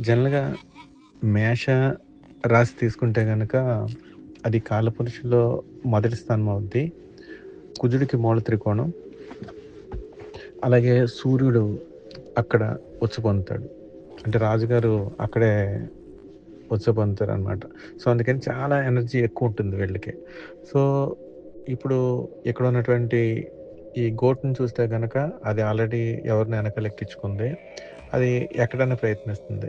జనరల్‌గా మేష రాశి తీసుకుంటే కనుక అది కాలపురుషులో మొదటి స్థానం అవుద్ది. కుజుడికి మూల త్రికోణం. అలాగే సూర్యుడు అక్కడ వచ్చి పొందుతాడు. అంటే రాజుగారు అక్కడే వచ్చు పొందుతారు అనమాట సో, అందుకని చాలా ఎనర్జీ ఎక్కువ ఉంటుంది వీళ్ళకి. సో, ఇప్పుడు ఇక్కడ ఉన్నటువంటి ఈ గోట్ని చూస్తే కనుక అది ఆల్రెడీ ఎవరిని వెనకలెక్కించుకుంది అది ఎక్కడానికి ప్రయత్నిస్తుంది.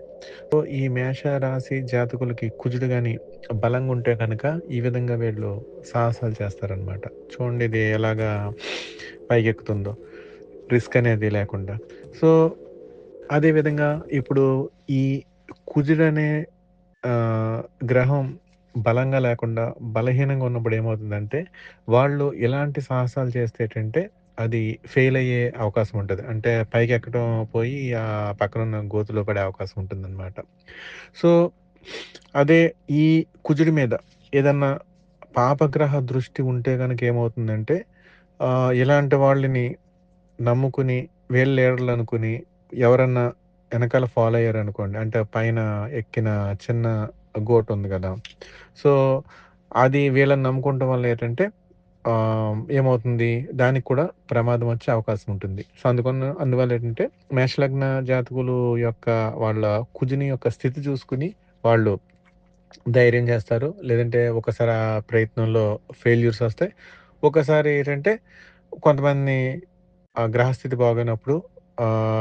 సో, ఈ మేష రాశి జాతకులకి కుజుడు కానీ బలంగా ఉంటే కనుక ఈ విధంగా వీళ్ళు సాహసాలు చేస్తారనమాట. చూడండి ఇది ఎలాగా పైకెక్కుతుందో. రిస్క్ అనేది లేకుండా. సో, అదే విధంగా ఇప్పుడు ఈ కుజుడు అనే గ్రహం బలంగా లేకుండా బలహీనంగా ఉన్నప్పుడు ఏమవుతుందంటే, వాళ్ళు ఎలాంటి సాహసాలు చేస్తే ఏంటంటే అది ఫెయిల్ అయ్యే అవకాశం ఉంటుంది అంటే పైకెక్కడం పోయి ఆ పక్కనున్న గోతులో పడే అవకాశం ఉంటుందనమాట. సో, అదే ఈ కుజుడి మీద ఏదన్నా పాపగ్రహ దృష్టి ఉంటే కనుక ఏమవుతుందంటే ఇలాంటి వాళ్ళని నమ్ముకుని వీళ్ళు అనుకుని ఎవరన్నా వెనకాల ఫాలో అయ్యారనుకోండి. అంటే పైన ఎక్కిన చిన్న గోట్ ఉంది కదా సో, అది వీళ్ళని నమ్ముకోవటం వల్ల ఏంటంటే ఏమవుతుంది దానికి కూడా ప్రమాదం వచ్చే అవకాశం ఉంటుంది. సో, అందుకని అందువల్ల ఏంటంటే మేషలగ్న జాతకులు యొక్క వాళ్ళ కుజుని యొక్క స్థితి చూసుకుని వాళ్ళు ధైర్యం చేస్తారు. లేదంటే ఒకసారి ఆ ప్రయత్నంలో ఫెయిల్యూర్స్ వస్తాయి. ఒకసారి ఏంటంటే కొంతమంది ఆ గ్రహస్థితి బాగోనప్పుడు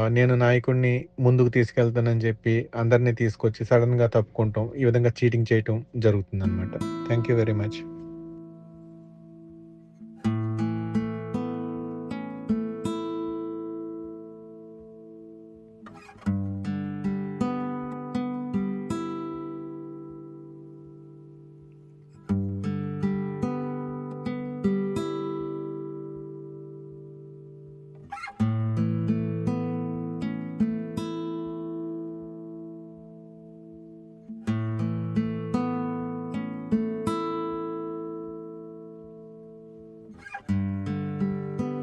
నేను నాయకుడిని ముందుకు తీసుకెళ్తానని చెప్పి అందరిని తీసుకొచ్చి సడన్గా తప్పుకుంటాం. ఈ విధంగా చీటింగ్ చేయటం జరుగుతుందన్నమాట థ్యాంక్ యూ వెరీ మచ్.